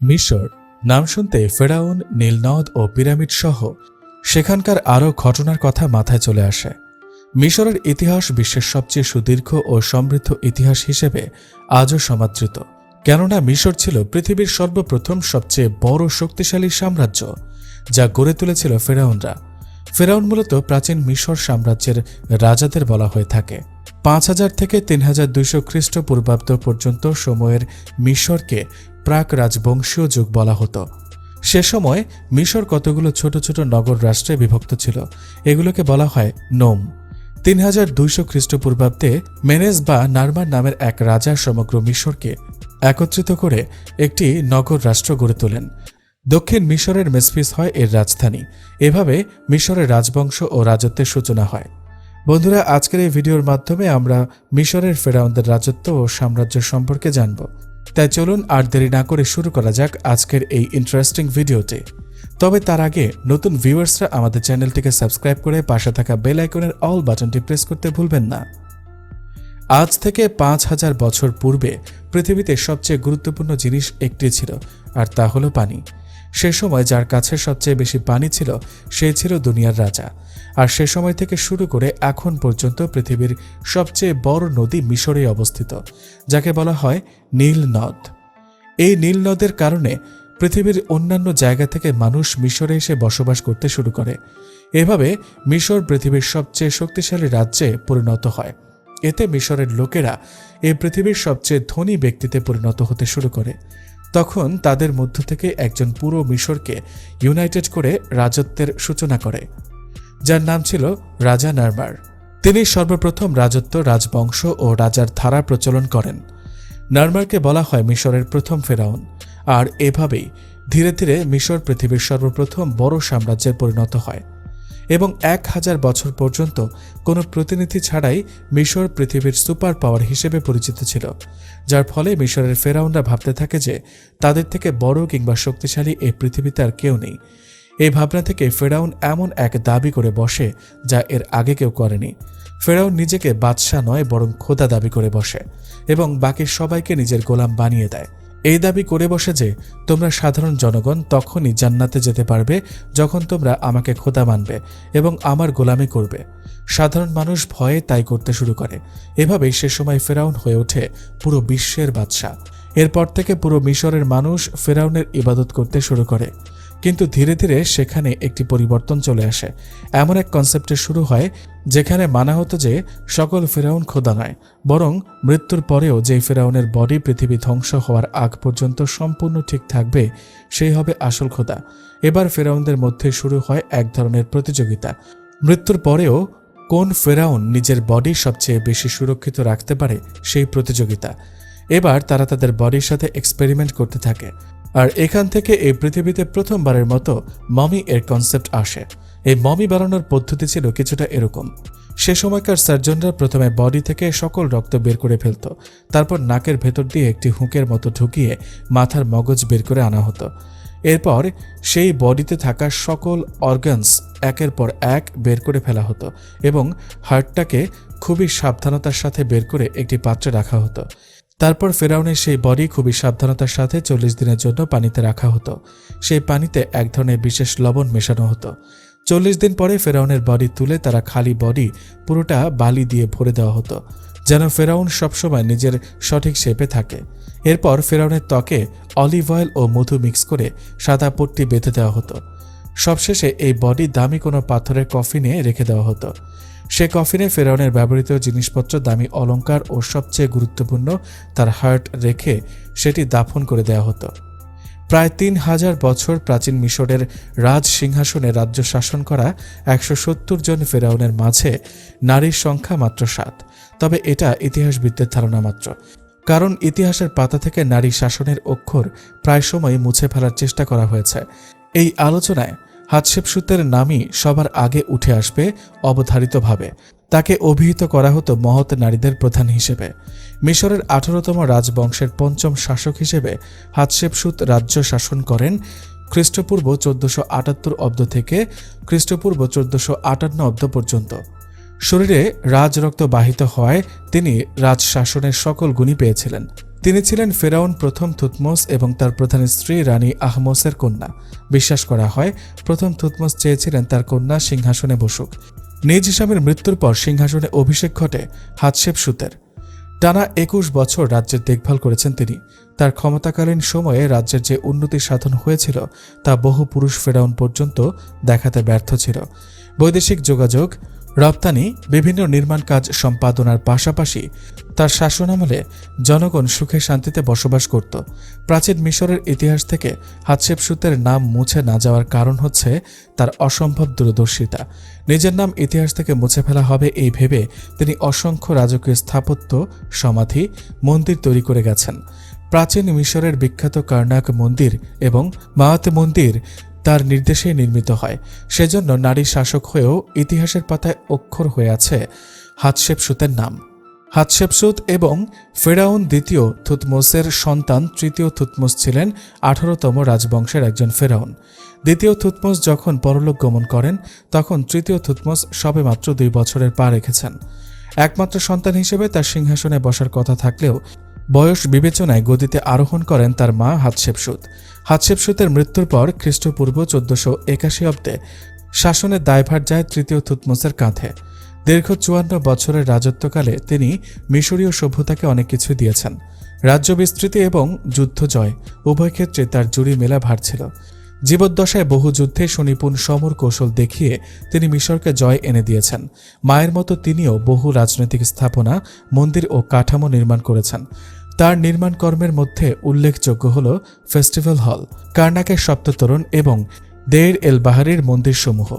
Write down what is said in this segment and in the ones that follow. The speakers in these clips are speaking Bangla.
মিশর, নাম শুনতে ফেরাউন, নীলনদ ও পিরামিড সহ সেখানকার আরও ঘটনার কথা মাথায় চলে আসে। মিশরের ইতিহাস বিশ্বের সবচেয়ে সুদীর্ঘ ও সমৃদ্ধ ইতিহাস হিসেবে আজও সমাদৃত। কেননা মিশর ছিল পৃথিবীর সর্বপ্রথম সবচেয়ে বড় শক্তিশালী সাম্রাজ্য, যা গড়ে তুলেছিল ফেরাউনরা। ফেরাউন মূলত প্রাচীন মিশর সাম্রাজ্যের রাজাদের বলা হয়ে থাকে। পাঁচ হাজার থেকে তিন হাজার দুইশো খ্রিস্টপূর্বাব্দ পর্যন্ত সময়ের মিশরকে প্রাক রাজবংশীয় যুগ বলা হতো। সে সময় মিশর কতগুলো ছোট ছোট নগর রাষ্ট্রে বিভক্ত ছিল, এগুলোকে বলা হয় নোম। তিন হাজার দুইশো খ্রিস্টপূর্বাব্দে মেনেজ বা নারমার নামের এক রাজা সমগ্র মিশরকে একত্রিত করে একটি নগর রাষ্ট্র গড়ে তোলেন। দক্ষিণ মিশরের মেসফিস হয় এর রাজধানী। এভাবে মিশরের রাজবংশ ও রাজত্বের সূচনা হয়। বন্ধুরা, আজকের এই ভিডিওর মাধ্যমে আমরা মিশরের ফেরাউনদের রাজত্ব ও সাম্রাজ্য সম্পর্কে জানব। তাই চলুন আর দেরি না করে শুরু করা যাক আজকের এই ইন্টারেস্টিং ভিডিওটি তবে তার আগে নতুন ভিউয়ার্সরা আমাদের চ্যানেলটিকে সাবস্ক্রাইব করে পাশে থাকা বেল আইকনের অল বাটনটি প্রেস করতে ভুলবেন না। আজ থেকে পাঁচ হাজার বছর পূর্বে পৃথিবীতে সবচেয়ে গুরুত্বপূর্ণ জিনিস একটি ছিল, আর তা হলো পানি। সে সময় যার কাছে সবচেয়ে বেশি পানি ছিল, সে ছিল দুনিয়ার রাজা। আর সে সময় থেকে শুরু করে এখন পর্যন্ত পৃথিবীর সবচেয়ে বড় নদী মিশরে অবস্থিত, যাকে বলা হয় নীল নদ। এই নীল নদের কারণে পৃথিবীর অন্যান্য জায়গা থেকে মানুষ মিশরে এসে বসবাস করতে শুরু করে। এভাবে মিশর পৃথিবীর সবচেয়ে শক্তিশালী রাজ্যে পরিণত হয়। এতে মিশরের লোকেরা এই পৃথিবীর সবচেয়ে ধনী ব্যক্তিতে পরিণত হতে শুরু করে। তখন তাদের মধ্য থেকে একজন পুরো মিশরকে ইউনাইটেড করে রাজত্বের সূচনা করে। যার নাম ছিল রাজা নারমার তিনি সর্বপ্রথম রাজত্ব, রাজবংশ ও রাজার ধারা প্রচলন করেন। নারমারকে বলা হয় মিশরের প্রথম ফেরাউন। আর এভাবেই ধীরে ধীরে মিশর পৃথিবীর সর্বপ্রথম বড় সাম্রাজ্যে পরিণত হয়। এবং এক হাজার বছর পর্যন্ত কোনো প্রতিনিধি ছাড়াই মিশর পৃথিবীর সুপার পাওয়ার হিসেবে পরিচিত ছিল, যার ফলে মিশরের ফেরাউনরা ভাবতে থাকে যে তাদের থেকে বড় কিংবা শক্তিশালী এই পৃথিবীতে আর কেউ নেই। এই ভাবনা থেকে ফেরাউন এমন এক দাবি করে বসে যা এর আগে কেউ করেনি। ফেরাউন নিজেকে বাদশাহ নয়, বরং খোদা দাবি করে বসে এবং বাকি সবাইকে নিজের গোলাম বানিয়ে দেয়। এই দাবি করে বসে যে, তোমরা সাধারণ জনগণ তখনই জান্নাতে যেতে পারবে যখন তোমরা আমাকে খোদা মানবে এবং আমার গোলামি করবে। সাধারণ মানুষ ভয়ে তাই করতে শুরু করে। এভাবেই সে সময় ফেরাউন হয়ে ওঠে পুরো বিশ্বের বাদশাহ। এরপর থেকে পুরো মিশরের মানুষ ফেরাউনের ইবাদত করতে শুরু করে। কিন্তু ধীরে ধীরে সেখানে একটি পরিবর্তন চলে আসে। এমন এক কনসেপ্টে শুরু হয়, যেখানে মানা হতো যে সকল ফেরাউন খোদা নয়, বরং মৃত্যুর পরেও যে ফেরাউনের বডি পৃথিবী ধ্বংস হওয়ার আগ পর্যন্ত সম্পূর্ণ ঠিক থাকবে, সেই হবে আসল খোদা। এবার ফেরাউনদের মধ্যে শুরু হয় এক ধরনের প্রতিযোগিতা। মৃত্যুর পরেও কোন ফেরাউন নিজের বডি সবচেয়ে বেশি সুরক্ষিত রাখতে পারে, সেই প্রতিযোগিতা। এবার তারা তাদের বডির সাথে এক্সপেরিমেন্ট করতে থাকে। আর এখান থেকে এই পৃথিবীতে প্রথমবারের মতো মমি এর কনসেপ্ট আসে। এই মমি বানানোর পদ্ধতি ছিল কিছুটা এরকম। সে সময়কার সার্জনরা প্রথমে বডি থেকে সকল রক্ত বের করে ফেলত, তারপর নাকের ভেতর দিয়ে একটি হুঁকের মতো ঢুকিয়ে মাথার মগজ বের করে আনা হতো। এরপর সেই বডিতে থাকা সকল অর্গানস একের পর এক বের করে ফেলা হতো এবং হার্টটাকে খুবই সাবধানতার সাথে বের করে একটি পাত্রে রাখা হতো। তারপর ফেরাউনের সেই বডি খুবই সাবধানতার সাথে চল্লিশ দিনের জন্য পানিতে রাখা হতো। সেই পানিতে এক ধরনের বিশেষ লবণ মেশানো হতো। চল্লিশ দিন পরে ফেরাউনের বডি তুলে তারা খালি বডি পুরোটা বালি দিয়ে ভরে দেওয়া হতো, যেন ফেরাউন সবসময় নিজের সঠিক শেপে থাকে। এরপর ফেরাউনের ত্বকে অলিভ অয়েল ও মধু মিক্স করে সাদা পট্টি বেঁধে দেওয়া হতো। সবশেষে এই বডি দামি কোনো পাথরের কফিনে রেখে দেওয়া হতো। সে কফিনে ফেরাউনের ব্যবহৃত জিনিসপত্র দামি অলংকার ও সবচেয়ে গুরুত্বপূর্ণ তার হার্ট রেখে সেটি দাফন করে দেওয়া হতো। প্রায় তিন হাজার বছর প্রাচীন মিশরের রাজ সিংহাসনে রাজ্য শাসন করা একশো সত্তর জন ফেরাউনের মাঝে নারীর সংখ্যা মাত্র সাত। তবে এটা ইতিহাসবিদদের ধারণা মাত্র। কারণ ইতিহাসের পাতা থেকে নারী শাসনের অক্ষর প্রায় সময় মুছে ফেলার চেষ্টা করা হয়েছে। এই আলোচনায় হাতশেপসুতের নামই সবার আগে উঠে আসবে অবধারিতভাবে। তাকে অভিহিত করা হতো মহৎ নারীদের প্রধান হিসেবে। মিশরের আঠারোতম রাজবংশের পঞ্চম শাসক হিসেবে হাতশেপসুত রাজ্য শাসন করেন খ্রিস্টপূর্ব চোদ্দশো আটাত্তর অব্দ থেকে খ্রিস্টপূর্ব চোদ্দশো আটান্ন অব্দ পর্যন্ত। শরীরে রাজরক্ত বাহিত হওয়ায় তিনি রাজশাসনের সকল গুণই পেয়েছিলেন। তিনি ছিলেন ফেরাউন প্রথম থুতমোস এবং তার প্রধান স্ত্রী রানী আহমোসের কন্যা। বিশ্বাস করা হয়, প্রথম থুতমোস চেয়েছিলেন তার কন্যা সিংহাসনে বসুক। নিজ স্বামীর মৃত্যুর পর সিংহাসনে অভিষেক ঘটে হাতশেপ সুতের। টানা একুশ বছর রাজ্যের দেখভাল করেছেন তিনি। তার ক্ষমতাকালীন সময়ে রাজ্যের যে উন্নতি সাধন হয়েছিল, তা বহু পুরুষ ফেরাউন পর্যন্ত দেখাতে ব্যর্থ ছিল। বৈদেশিক যোগাযোগ রপ্তানি, বিভিন্ন নির্মাণ কাজ সম্পাদনার পাশাপাশি তার শাসনামলে জনগণ সুখে শান্তিতে বসবাস করত। প্রাচীন মিশরের ইতিহাস থেকে হাতশেপসুতের নাম মুছে না যাওয়ার কারণ হচ্ছে তার অসম্ভব দূরদর্শিতা। নিজের নাম ইতিহাস থেকে মুছে ফেলা হবে এই ভেবে তিনি অসংখ্য রাজকীয় স্থাপত্য, সমাধি, মন্দির তৈরি করে গেছেন। প্রাচীন মিশরের বিখ্যাত কার্নাক মন্দির এবং মায়াত মন্দির তার নির্দেশে নির্মিত হয়। সেজন্য নারী শাসক হয়েও ইতিহাসের পাতায় অক্ষর হয়ে আছে হাতশেপসুতের নাম। হাতশেপসুত এবং ফেরাউন দ্বিতীয় থুতমোসের সন্তান তৃতীয় থুতমোস ছিলেন আঠারোতম রাজবংশের একজন ফেরাউন। দ্বিতীয় থুতমোস যখন পরলোক গমন করেন, তখন তৃতীয় থুতমোস সবেমাত্র দুই বছরের পা রেখেছেন। একমাত্র সন্তান হিসেবে তার সিংহাসনে বসার কথা থাকলেও বয়স বিবেচনায় গদিতে আরোহণ করেন তার মা হাতশেপসুত। হাতশেপসুতের মৃত্যুর পর খ্রিস্টপূর্ব চোদ্দশো একাশি অব্দে শাসনের দায়ভার যায় তৃতীয় থুতমোসের কাঁধে। দীর্ঘ চুয়ান্ন বছরের রাজত্বকালে তিনি মিশরীয় সভ্যতাকে অনেক কিছু দিয়েছেন। রাজ্য বিস্তৃতি এবং যুদ্ধ জয়, উভয় ক্ষেত্রে তার জুড়ি মেলা ভার ছিল। জীবদ্দশায় বহু যুদ্ধে সুনিপুণ সমর কৌশল দেখিয়ে তিনি মিশরকে জয় এনে দিয়েছেন। মায়ের মতো তিনিও বহু রাজনৈতিক স্থাপনা, মন্দির ও কাঠামো নির্মাণ করেছেন। তার নির্মাণ কর্মের মধ্যে উল্লেখযোগ্য হল ফেস্টিভ্যাল হল, কার্নাকের সপ্ততরণ এবং দেয়ের এল বাহারির মন্দিরসমূহ।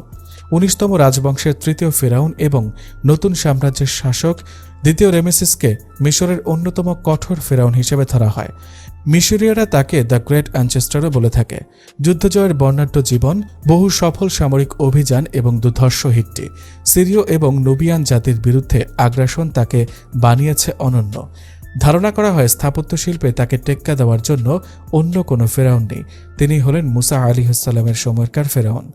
উনিশতম রাজবংশের তৃতীয় ফেরাউন এবং নতুন সাম্রাজ্যের শাসক দ্বিতীয় রেমেসিসকে মিশরের অন্যতম কঠোর ফেরাউন হিসেবে ধরা হয়। মিশরীয়রা তাকে দ্য গ্রেট অ্যানচেস্টারও বলে থাকে। যুদ্ধজয়ের বর্ণাঢ্য জীবন, বহু সফল সামরিক অভিযান এবং দুধর্ষ হিটটি। সিরীয় এবং নুবিয়ান জাতির বিরুদ্ধে আগ্রাসন তাকে বানিয়েছে অনন্য। ধারণা করা হয় স্থাপত্য শিল্পে তাকে টেক্কা দেওয়ার জন্য অন্য কোনো ফেরাউন নেই। তিনি হলেন মুসা আলী হাসালামের সময়কার ফেরাউন।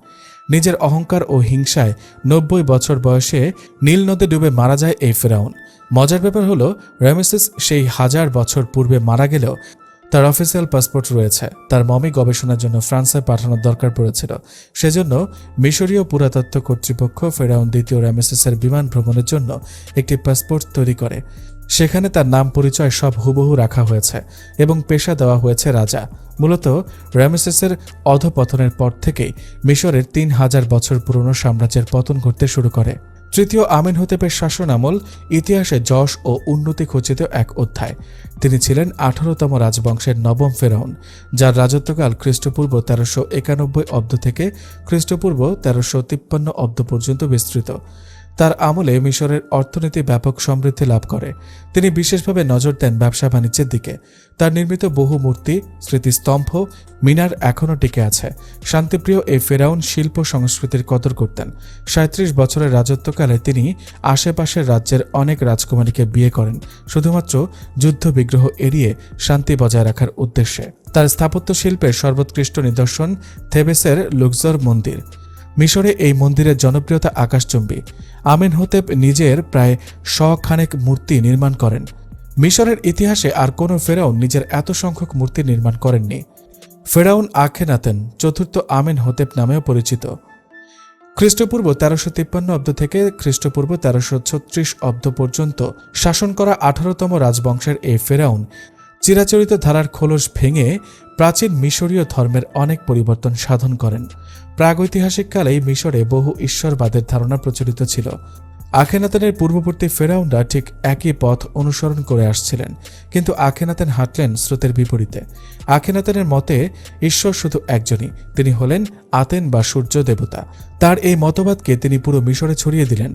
নিজের অহংকার ও হিংসায় নব্বই বছর বয়সে নীল নদে ডুবে মারা যায় এই ফেরাউন। মজার ব্যাপার হলো রেমেসিস সেই হাজার বছর পূর্বে মারা গেলেও তার অফিসিয়াল পাসপোর্ট রয়েছে। তার মমি গবেষণার জন্য ফ্রান্সে পাঠানোর দরকার পড়েছিল। সেজন্য মিশরীয় পুরাতত্ত্ব কর্তৃপক্ষ ফেরাউন দ্বিতীয় র্যামেসিসের বিমান ভ্রমণের জন্য একটি পাসপোর্ট তৈরি করে। সেখানে তার নাম পরিচয় সব হুবহু রাখা হয়েছে এবং পেশা দেওয়া হয়েছে রাজা। মূলত র্যামেসেসের অধপতনের পর থেকেই মিশরের তিন হাজার বছর পুরনো সাম্রাজ্যের পতন ঘটতে শুরু করে। তৃতীয় আমিন হতেপের শাসন আমল ইতিহাসে যশ ও উন্নতি খচিত এক অধ্যায়। তিনি ছিলেন আঠারোতম রাজবংশের নবম ফেরাউন, যার রাজত্বকাল খ্রিস্টপূর্ব তেরোশো একানব্বই অব্দ থেকে খ্রিস্টপূর্ব তেরোশো তিপ্পান্ন অব্দ পর্যন্ত বিস্তৃত। তার আমলে মিশরের অর্থনীতি ব্যাপক সমৃদ্ধি লাভ করে। তিনি বিশেষভাবে নজর দেন ব্যবসা বাণিজ্যের দিকে। তার নির্মিত বহু মূর্তি, স্মৃতিস্তম্ভ, মিনার এখনও টিকে আছে। শান্তিপ্রিয় এই ফেরাউন শিল্প সংস্কৃতির কদর করতেন। সাঁত্রিশ বছরের রাজত্বকালে তিনি আশেপাশের রাজ্যের অনেক রাজকুমারীকে বিয়ে করেন। শুধুমাত্র যুদ্ধ বিগ্রহ এড়িয়ে শান্তি বজায় রাখার উদ্দেশ্যে। তার স্থাপত্য শিল্পের সর্বোৎকৃষ্ট নিদর্শন থেবেসের লুকজর মন্দির। মিশরে এই মন্দিরের জনপ্রিয়তা আকাশচুম্বী। আমিন হোতেপ নিজের প্রায় শ খানেক মূর্তি নির্মাণ করেন। মিশরের ইতিহাসে আর কোনো ফেরাউন নিজের এত সংখ্যক মূর্তি নির্মাণ করেননি। ফেরাউন আখেনাতেন, চতুর্থ আমিন হোতেপ নামেও পরিচিত। খ্রিস্টপূর্ব তেরোশো তিপ্পান্ন অব্দ থেকে খ্রিস্টপূর্ব তেরোশো ছত্রিশ অব্দ পর্যন্ত শাসন করা আঠারোতম রাজবংশের এই ফেরাউন চিরাচরিত ধারার খোলস ভেঙে প্রাচীন মিশরীয় ধর্মের অনেক পরিবর্তন সাধন করেন। প্রাগৈতিহাসিক কালেই মিশরে বহু ঈশ্বরবাদের ধারণা প্রচলিত ছিল। আখেনাতেনের পূর্ববর্তী ফেরাউনরা ঠিক একই পথ অনুসরণ করে আসছিলেন, কিন্তু আখেনাতেন হাঁটলেন স্রোতের বিপরীতে। আখেনাতেনের মতে, ঈশ্বর শুধু একজনই, তিনি হলেন আতেন বা সূর্য দেবতা। তার এই মতবাদকে তিনি পুরো মিশরে ছড়িয়ে দিলেন।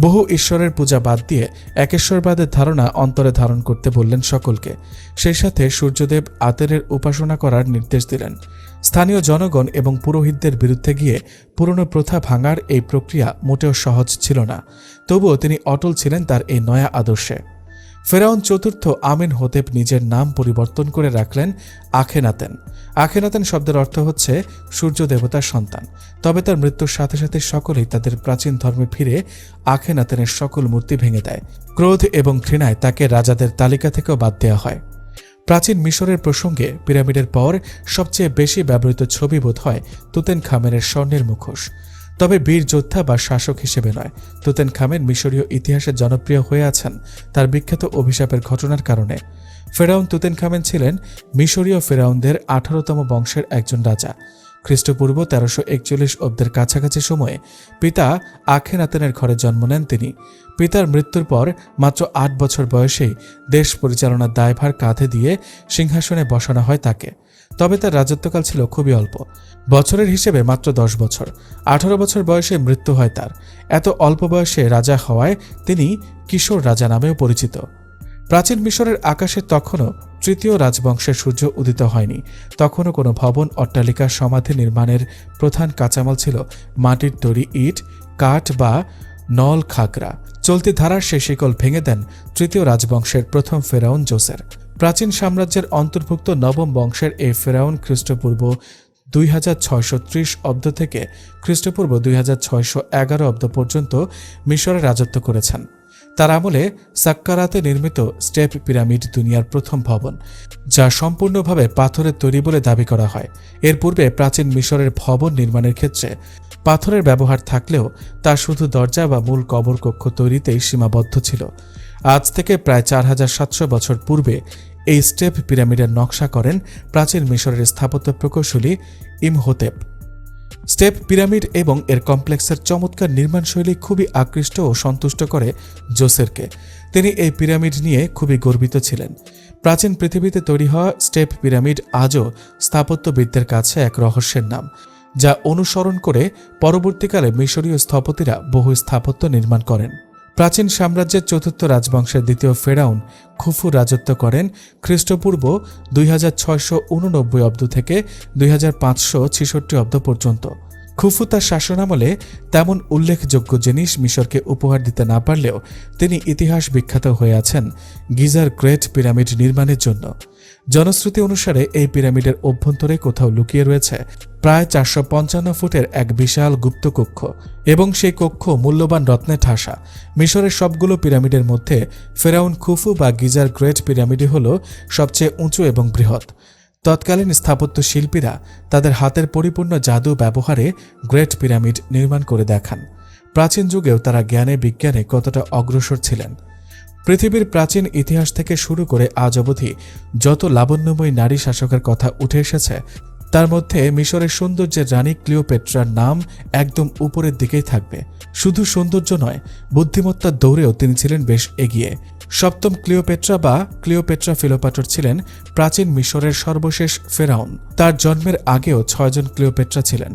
বহু ঈশ্বরের পূজা বাদ দিয়ে একেশ্বরবাদের ধারণা অন্তরে ধারণ করতে বললেন সকলকে। সেই সাথে সূর্যদেব আতেনের উপাসনা করার নির্দেশ দিলেন। স্থানীয় জনগণ এবং পুরোহিতদের বিরুদ্ধে গিয়ে পুরনো প্রথা ভাঙার এই প্রক্রিয়া মোটেও সহজ ছিল না। তবুও তিনি অটল ছিলেন তার এই নয়া আদর্শে। ফেরাউন চতুর্থ আমিন হোতেপ নিজের নাম পরিবর্তন করে রাখলেন আখেনাতেন। আখেনাতেন শব্দের অর্থ হচ্ছে সূর্য দেবতার সন্তান। তবে তার মৃত্যুর সাথে সাথে সকলেই তাদের প্রাচীন ধর্মে ফিরে আখেনাতেনের সকল মূর্তি ভেঙে দেয়। ক্রোধ এবং ঘৃণায় তাকে রাজাদের তালিকা থেকেও বাদ দেওয়া হয়। প্রাচীন মিশরের প্রসঙ্গে পিরামিডের পর সবচেয়ে বেশি ব্যবহৃত ছবি বোধ হয় তুতেন খামেনের স্বর্ণের মুখোশ। তবে বীর যোদ্ধা বা শাসক হিসেবে নয় তুতেন খামেন মিশরীয় ইতিহাসে জনপ্রিয় হয়ে আছেন তার বিখ্যাত অভিশাপের ঘটনার কারণে। ফেরাউন তুতেন খামেন ছিলেন মিশরীয় ফেরাউনদের আঠারোতম বংশের একজন রাজা। খ্রিস্টপূর্ব তেরোশো একচল্লিশ অব্দের কাছাকাছি সময়ে পিতা আখেনাতেনের ঘরে জন্ম নেন তিনি। পিতার মৃত্যুর পর মাত্র আট বছর বয়সেই দেশ পরিচালনার দায়ভার কাঁধে দিয়ে সিংহাসনে বসানো হয় তাকে। তবে তার রাজত্বকাল ছিল খুবই অল্প। বছরের হিসেবে মাত্র দশ বছর। আঠারো বছর বয়সে মৃত্যু হয় তার। এত অল্প বয়সে রাজা হওয়ায় তিনি কিশোর রাজা নামেও পরিচিত। প্রাচীন মিশরের আকাশে তখনও তৃতীয় রাজবংশের সূর্য উদিত হয়নি। তখনও কোনো ভবন, অট্টালিকা, সমাধি নির্মাণের প্রধান কাঁচামাল ছিল মাটির তৈরি ইট, কাঠ বা নল খাগড়া। চলতি ধারার সে শিকল ভেঙে দেন তৃতীয় রাজবংশের প্রথম ফেরাউন জোসের প্রাচীন সাম্রাজ্যের অন্তর্ভুক্ত নবম বংশের এই ফেরাউন খ্রিস্টপূর্ব দুই হাজার ছয়শো ত্রিশ অব্দ থেকে খ্রিস্টপূর্ব দুই হাজার ছয়শো এগারো অব্দ পর্যন্ত মিশরে রাজত্ব করেছেন। তার আমলে সাক্কারাতে নির্মিত স্টেপ পিরামিড দুনিয়ার প্রথম ভবন, যা সম্পূর্ণভাবে পাথরের তৈরি বলে দাবি করা হয়। এর পূর্বে প্রাচীন মিশরের ভবন নির্মাণের ক্ষেত্রে পাথরের ব্যবহার থাকলেও তা শুধু দরজা বা মূল কবর কক্ষ তৈরিতেই সীমাবদ্ধ ছিল। আজ থেকে প্রায় চার হাজার সাতশো বছর পূর্বে এই স্টেপ পিরামিডের নকশা করেন প্রাচীন মিশরের স্থাপত্য প্রকৌশলী ইমহোতেপ। স্টেপ পিরামিড এবং এর কমপ্লেক্সের চমৎকার নির্মাণশৈলী খুবই আকৃষ্ট ও সন্তুষ্ট করে জোসেরকে তিনি এই পিরামিড নিয়ে খুবই গর্বিত ছিলেন। প্রাচীন পৃথিবীতে তৈরি হওয়া স্টেপ পিরামিড আজও স্থাপত্যবিদদের কাছে এক রহস্যের নাম, যা অনুসরণ করে পরবর্তীকালে মিশরীয় স্থপতিরা বহু স্থাপত্য নির্মাণ করেন। প্রাচীন সাম্রাজ্যের চতুর্থ রাজবংশের দ্বিতীয় ফেরাউন খুফু রাজত্ব করেন খ্রিস্টপূর্ব দুই হাজার ছয়শো উননব্বই অব্দ থেকে দুই হাজার পাঁচশো ছেষট্টি অব্দ পর্যন্ত। খুফু তার শাসনামলে তেমন উল্লেখযোগ্য জিনিস মিশরকে উপহার দিতে না পারলেও তিনি ইতিহাস বিখ্যাত হয়ে আছেন গিজার গ্রেট পিরামিড নির্মাণের জন্য। জনশ্রুতি অনুসারে এই পিরামিডের অভ্যন্তরে কোথাও লুকিয়ে রয়েছে প্রায় চারশো পঞ্চান্ন ফুটের এক বিশাল গুপ্ত কক্ষ এবং সেই কক্ষ মূল্যবান রত্নে ঠাসা। মিশরের সবগুলো পিরামিডের মধ্যে ফেরাউন খুফু বা গিজার গ্রেট পিরামিডই হল সবচেয়ে উঁচু এবং বৃহৎ। তৎকালীন স্থাপত্য শিল্পীরা তাদের হাতের পরিপূর্ণ জাদু ব্যবহারে গ্রেট পিরামিড নির্মাণ করে দেখান। প্রাচীন যুগেও তারা জ্ঞানে বিজ্ঞানে কতটা অগ্রসর ছিলেন। পৃথিবীর প্রাচীন ইতিহাস থেকে শুরু করে আজ অবধি যত লাবণ্যময় নারী শাসকের কথা উঠে এসেছে, তার মধ্যে মিশরের সৌন্দর্যের রানী ক্লিওপেট্রার নাম একদম উপরের দিকেই থাকবে। শুধু সৌন্দর্য নয়, বুদ্ধিমত্তার দৌড়েও তিনি ছিলেন বেশ এগিয়ে। সপ্তম ক্লিওপেট্রা বা ক্লিওপেট্রা ফিলোপাটর ছিলেন প্রাচীন মিশরের সর্বশেষ ফেরাউন। তার জন্মের আগেও ছয়জন ক্লিওপেট্রা ছিলেন,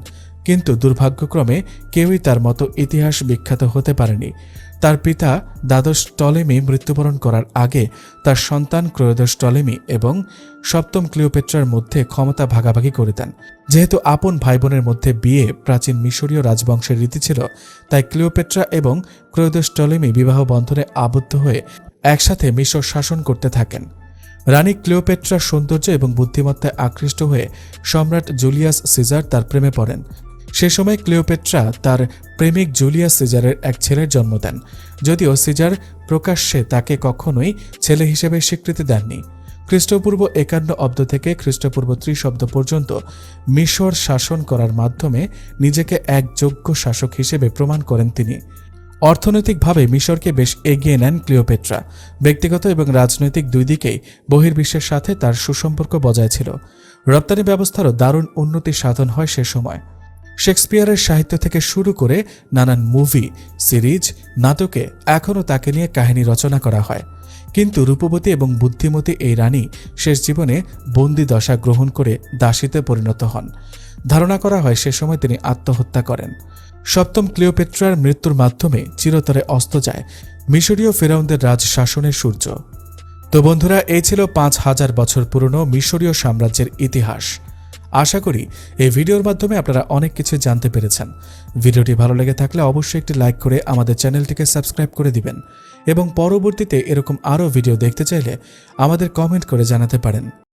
কিন্তু দুর্ভাগ্যক্রমে কেউই তার মতো ইতিহাস বিখ্যাত হতে পারেনি। তার পিতা দ্বাদশ টলেমি মৃত্যুবরণ করার আগে তার সন্তান ক্রয়োদশ টলেমি এবং সপ্তম ক্লিওপেট্রার মধ্যে ক্ষমতা ভাগাভাগি করে দেন। যেহেতু আপন ভাই বোনের মধ্যে বিয়ে প্রাচীন মিশরীয় রাজবংশের রীতি ছিল, তাই ক্লিওপেট্রা এবং ক্রয়োদশ টলেমি বিবাহ বন্ধনে আবদ্ধ হয়ে একসাথে মিশর শাসন করতে থাকেন। রানী ক্লিওপেট্রার সৌন্দর্য এবং বুদ্ধিমত্তায় আকৃষ্ট হয়ে সম্রাট জুলিয়াস সিজার তার প্রেমে পড়েন। সে সময় ক্লিওপেট্রা তার প্রেমিক জুলিয়া সিজারের এক ছেলের জন্ম দেন, যদিও সিজার প্রকাশ্যে তাকে কখনোই ছেলে হিসেবে স্বীকৃতি দেননি। খ্রিস্টপূর্ব একান্ন অব্দ থেকে খ্রিস্টপূর্ব ত্রিশব্দ পর্যন্ত মিশর শাসন করার মাধ্যমে নিজেকে এক যোগ্য শাসক হিসেবে প্রমাণ করেন তিনি। অর্থনৈতিকভাবে মিশরকে বেশ এগিয়ে নেন ক্লিওপেট্রা। ব্যক্তিগত এবং রাজনৈতিক দুই দিকেই বহির্বিশ্বের সাথে তার সুসম্পর্ক বজায় ছিল। রপ্তানি ব্যবস্থারও দারুণ উন্নতি সাধন হয় সে সময়। শেক্সপিয়ারের সাহিত্য থেকে শুরু করে নানান মুভি, সিরিজ, নাটকে এখনও তাকে নিয়ে কাহিনী রচনা করা হয়। কিন্তু রূপবতী এবং বুদ্ধিমতী এই রানী শেষ জীবনে বন্দি দশা গ্রহণ করে দাসীতে পরিণত হন। ধারণা করা হয় সে সময় তিনি আত্মহত্যা করেন। সপ্তম ক্লিওপেট্রার মৃত্যুর মাধ্যমে চিরতরে অস্ত যায় মিশরীয় ফেরাউনদের রাজ শাসনের সূর্য। তো বন্ধুরা, এই ছিল পাঁচ হাজার বছর পুরনো মিশরীয় সাম্রাজ্যের ইতিহাস। আশা করি এই ভিডিওর মাধ্যমে আপনারা অনেক কিছু জানতে পেরেছেন। ভিডিওটি ভালো লেগে থাকলে অবশ্যই একটি লাইক করে আমাদের চ্যানেলটিকে সাবস্ক্রাইব করে দিবেন এবং পরবর্তীতে এরকম আরও ভিডিও দেখতে চাইলে আমাদের কমেন্ট করে জানাতে পারেন।